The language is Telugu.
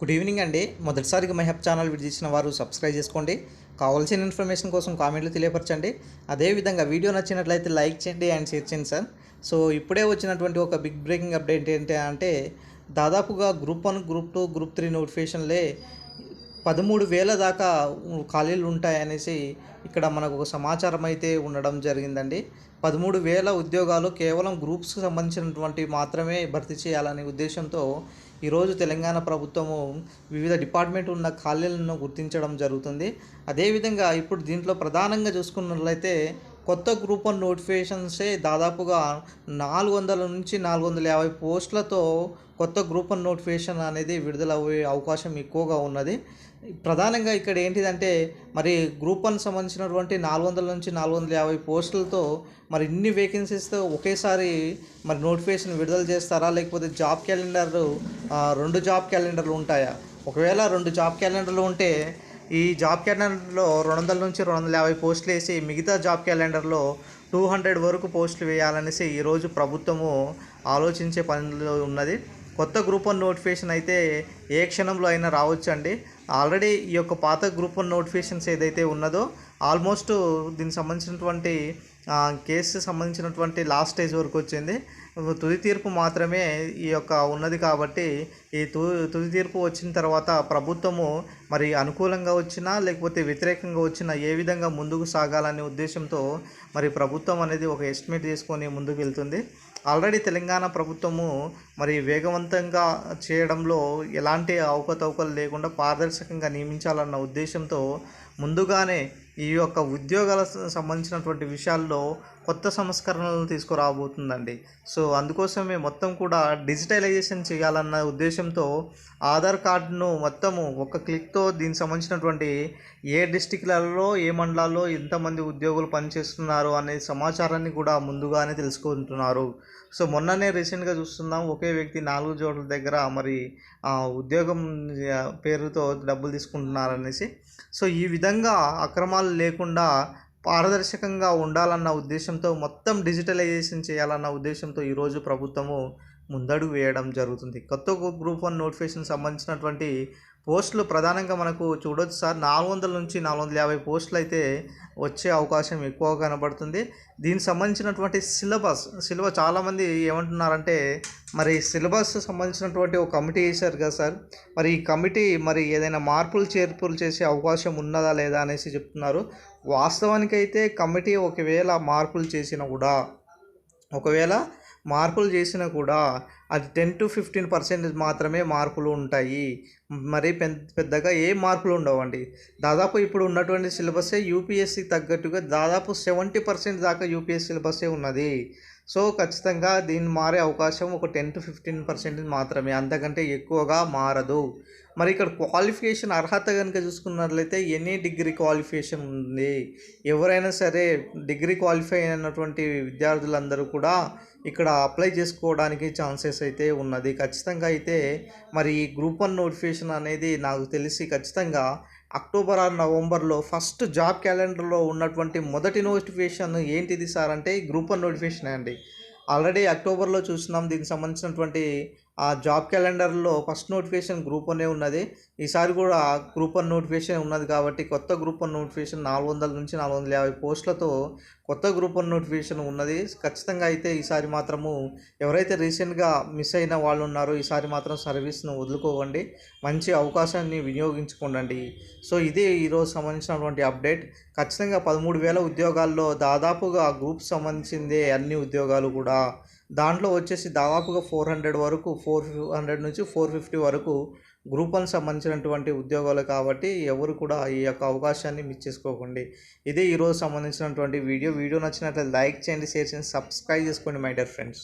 గుడ్ ఈవినింగ్ అండి. మొదటిసారిగా మై హెప్ ఛానల్ విడిచి చేసిన వారు సబ్స్క్రైబ్ చేసుకోండి. కావాల్సిన ఇన్ఫర్మేషన్ కోసం కామెంట్లు తెలియపరచండి. అదేవిధంగా వీడియో నచ్చినట్లయితే లైక్ చేయండి అండ్ షేర్ చేయండి సార్. సో ఇప్పుడే వచ్చినటువంటి ఒక బిగ్ బ్రేకింగ్ అప్డేట్ ఏంటి అంటే దాదాపుగా group one group two group three నోటిఫికేషన్లే పదమూడు వేల దాకా ఖాళీలు ఉంటాయనేసి ఇక్కడ మనకు ఒక సమాచారం అయితే ఉండడం జరిగిందండి. పదమూడు వేల ఉద్యోగాలు కేవలం గ్రూప్స్కి సంబంధించినటువంటి మాత్రమే భర్తీ చేయాలనే ఉద్దేశంతో ఈరోజు తెలంగాణ ప్రభుత్వము వివిధ డిపార్ట్మెంట్ ఉన్న ఖాళీలను గుర్తించడం జరుగుతుంది. అదేవిధంగా ఇప్పుడు దీంట్లో ప్రధానంగా చూసుకున్నట్లయితే కొత్త గ్రూప్ వన్ నోటిఫికేషన్సే దాదాపుగా నాలుగు వందల నుంచి నాలుగు వందల యాభై పోస్టులతో కొత్త గ్రూప్ వన్ నోటిఫికేషన్ అనేది విడుదలయ్యే అవకాశం ఎక్కువగా ఉన్నది. ప్రధానంగా ఇక్కడ ఏంటిదంటే మరి గ్రూప్ వన్ సంబంధించినటువంటి నాలుగు వందల నుంచి నాలుగు వందల యాభై పోస్టులతో మరి ఇన్ని వేకెన్సీస్తో ఒకేసారి మరి నోటిఫికేషన్ విడుదల చేస్తారా? లేకపోతే జాబ్ క్యాలెండర్ రెండు జాబ్ క్యాలెండర్లు ఉంటాయా? ఒకవేళ రెండు జాబ్ క్యాలెండర్లు ఉంటే ఈ జాబ్ క్యాలెండర్లో రెండు వందల నుంచి రెండు వందల యాభై పోస్టులు వేసి మిగతా జాబ్ క్యాలెండర్లో టూ హండ్రెడ్ వరకు పోస్టులు వేయాలనేసి ఈరోజు ప్రభుత్వము ఆలోచించే పనిలో ఉన్నది. కొత్త గ్రూప్ వన్ నోటిఫికేషన్ అయితే ఏ క్షణంలో అయినా రావచ్చు అండి ఆల్రెడీ ఈ యొక్క పాత గ్రూప్ వన్ నోటిఫికేషన్స్ ఏదైతే ఉన్నదో ఆల్మోస్ట్ దీనికి సంబంధించినటువంటి కేసు సంబంధించినటువంటి లాస్ట్ స్టేజ్ వరకు వచ్చింది. తుది తీర్పు మాత్రమే ఈ యొక్క ఉన్నది కాబట్టి ఈ తు తుది తీర్పు వచ్చిన తర్వాత ప్రభుత్వము మరి అనుకూలంగా వచ్చినా లేకపోతే వ్యతిరేకంగా వచ్చినా ఏ విధంగా ముందుకు సాగాలనే ఉద్దేశంతో మరి ప్రభుత్వం అనేది ఒక ఎస్టిమేట్ చేసుకొని ముందుకు వెళ్తుంది. ఆల్రెడీ తెలంగాణ ప్రభుత్వము మరి వేగవంతంగా చేయడంలో ఎలాంటి అవకతవకలు లేకుండా పారదర్శకంగా నియమించాలన్న ఉద్దేశంతో ముందుగానే ఈ యొక్క ఉద్యోగాల సంబంధించినటువంటి విషయాల్లో కొత్త సంస్కరణలు తీసుకురాబోతుందండి. సో అందుకోసమే మొత్తం కూడా డిజిటలైజేషన్ చేయాలన్న ఉద్దేశంతో ఆధార్ కార్డును మొత్తము ఒక క్లిక్తో దీనికి సంబంధించినటువంటి ఏ డిస్టిక్లలో ఏ మండలాల్లో ఎంతమంది ఉద్యోగులు పనిచేస్తున్నారు అనే సమాచారాన్ని కూడా ముందుగానే తెలుసుకుంటున్నారు. సో మొన్ననే రీసెంట్గా చూస్తున్నాం ఒకే వ్యక్తి నాలుగు చోట్ల దగ్గర మరి ఉద్యోగం పేరుతో డబ్బులు తీసుకుంటున్నారనేసి. సో ఈ విధంగా అక్రమాలు లేకుండా పారదర్శకంగా ఉండాలన్న ఉద్దేశంతో మొత్తం డిజిటలైజేషన్ చేయాలన్న ఉద్దేశంతో ఈరోజు ప్రభుత్వము ముందడుగు వేయడం జరుగుతుంది. కొత్త గ్రూప్ వన్ నోటిఫికేషన్ సంబంధించినటువంటి పోస్టులు ప్రధానంగా మనకు చూడొచ్చు సార్. నాలుగు వందల నుంచి నాలుగు వందల యాభై పోస్టులు అయితే వచ్చే అవకాశం ఎక్కువ కనబడుతుంది. దీనికి సంబంధించినటువంటి సిలబస్ సిలబస్ చాలామంది ఏమంటున్నారంటే మరి సిలబస్ సంబంధించినటువంటి ఒక కమిటీ వేశారు కదా సార్. మరి ఈ కమిటీ మరి ఏదైనా మార్పులు చేర్పులు చేసే అవకాశం ఉన్నదా లేదా అనేసి చెప్తున్నారు. వాస్తవానికైతే కమిటీ ఒకవేళ మార్పులు చేసినా కూడా ఒకవేళ మార్పులు చేసినా కూడా అది టెన్ టు ఫిఫ్టీన్ పర్సెంటేజ్ మాత్రమే మార్పులు ఉంటాయి. మరి పెద్దగా ఏ మార్పులు ఉండవండి. దాదాపు ఇప్పుడు ఉన్నటువంటి సిలబసే యూపీఎస్సి తగ్గట్టుగా దాదాపు సెవెంటీ పర్సెంట్ దాకా యూపీఎస్ సిలబసే ఉన్నది. సో ఖచ్చితంగా దీన్ని మారే అవకాశం ఒక టెన్ టు ఫిఫ్టీన్ పర్సెంటేజ్ మాత్రమే. అంతకంటే ఎక్కువగా మారదు. మరి ఇక్కడ క్వాలిఫికేషన్ అర్హత కనుక చూసుకున్నట్లయితే ఎనీ డిగ్రీ క్వాలిఫికేషన్ ఉంది. ఎవరైనా సరే డిగ్రీ క్వాలిఫై అయినటువంటి విద్యార్థులందరూ కూడా ఇక్కడ అప్లై చేసుకోవడానికి ఛాన్సెస్ అయితే ఉన్నది. ఖచ్చితంగా అయితే మరి ఈ గ్రూప్ వన్ నోటిఫికేషన్ అనేది నాకు తెలిసి ఖచ్చితంగా అక్టోబర్ ఆర్ నవంబర్లో ఫస్ట్ జాబ్ క్యాలెండర్లో ఉన్నటువంటి మొదటి నోటిఫికేషన్ ఏంటిది సార్ అంటే గ్రూప్ వన్ నోటిఫికేషన్ అండి. ఆల్రెడీ అక్టోబర్లో చూసినాం దీనికి సంబంధించినటువంటి ఆ జాబ్ క్యాలెండర్లో ఫస్ట్ నోటిఫికేషన్ గ్రూప్ వన్నే ఉన్నది. ఈసారి కూడా గ్రూప్ వన్ నోటిఫికేషన్ ఉన్నది కాబట్టి కొత్త గ్రూప్ వన్ నోటిఫికేషన్ నాలుగు వందల నుంచి నాలుగు వందల యాభై పోస్టులతో కొత్త గ్రూప్ వన్ నోటిఫికేషన్ ఉన్నది. ఖచ్చితంగా అయితే ఈసారి మాత్రము ఎవరైతే రీసెంట్గా మిస్ అయిన వాళ్ళు ఉన్నారో ఈసారి మాత్రం సర్వీస్ను వదులుకోకండి. మంచి అవకాశాన్ని వినియోగించుకోండి సో ఇదే ఈరోజు సంబంధించినటువంటి అప్డేట్. ఖచ్చితంగా పదమూడు వేల ఉద్యోగాల్లో దాదాపుగా గ్రూప్ సంబంధించిందే అన్ని ఉద్యోగాలు కూడా. దాంట్లో వచ్చేసి దాదాపుగా ఫోర్ హండ్రెడ్ వరకు ఫోర్ హండ్రెడ్ నుంచి ఫోర్ ఫిఫ్టీ వరకు గ్రూప్ వన్ సంబంధించినటువంటి ఉద్యోగాలు కాబట్టి ఎవరు కూడా ఈ యొక్క అవకాశాన్ని మిస్ చేసుకోకండి. ఇదే ఈరోజు సంబంధించినటువంటి వీడియో. వీడియో నచ్చినట్లయితే లైక్ చేయండి షేర్ చేయండి సబ్స్క్రైబ్ చేసుకోండి మై డియర్ ఫ్రెండ్స్.